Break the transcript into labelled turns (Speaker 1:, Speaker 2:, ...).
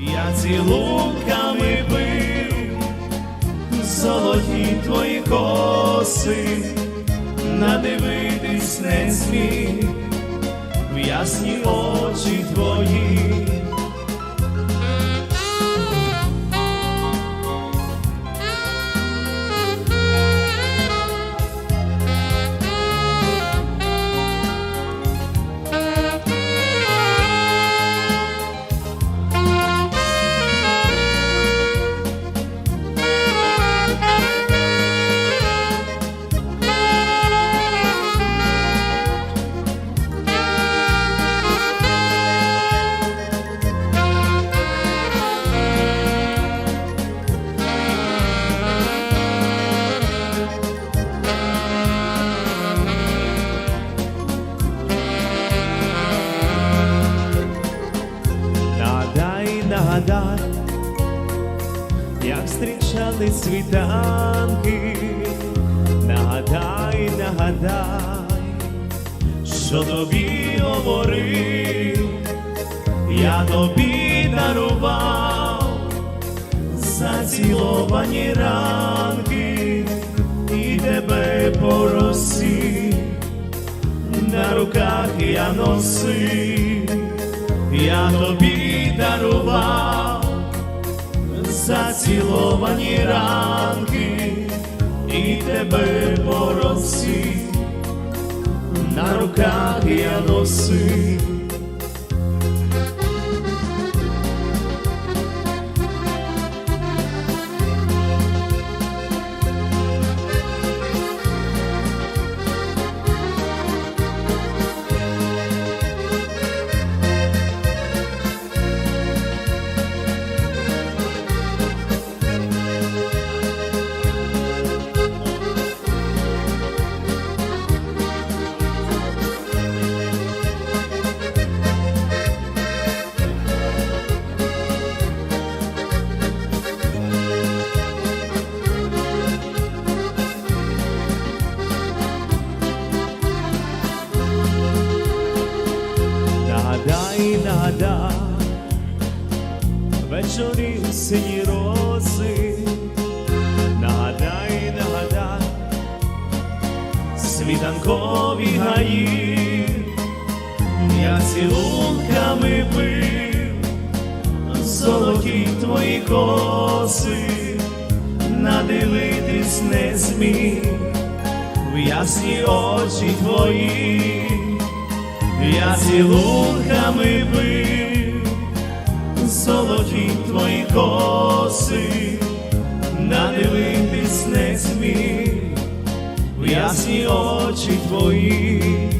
Speaker 1: я цілунками бив, золоті твої коси, надивитись не зміг в ясні очі твої. Нагадай, як зустрічали світанки, нагадай, нагадай, що тобі говорив, я тобі дарував заціловані ранки і тебе по росі, на руках я носив я тобі дарував заціловані ранки і тебе поросі на руках я носив. Вечорі сині роси, нагадай, нагадай, світанкові гаї, я цілунками пив, золоті твої коси, надивитись не зміг. В ясні очі твої я цілунками бив, золоті твої коси, надивитись не зміг в ясні очі твої.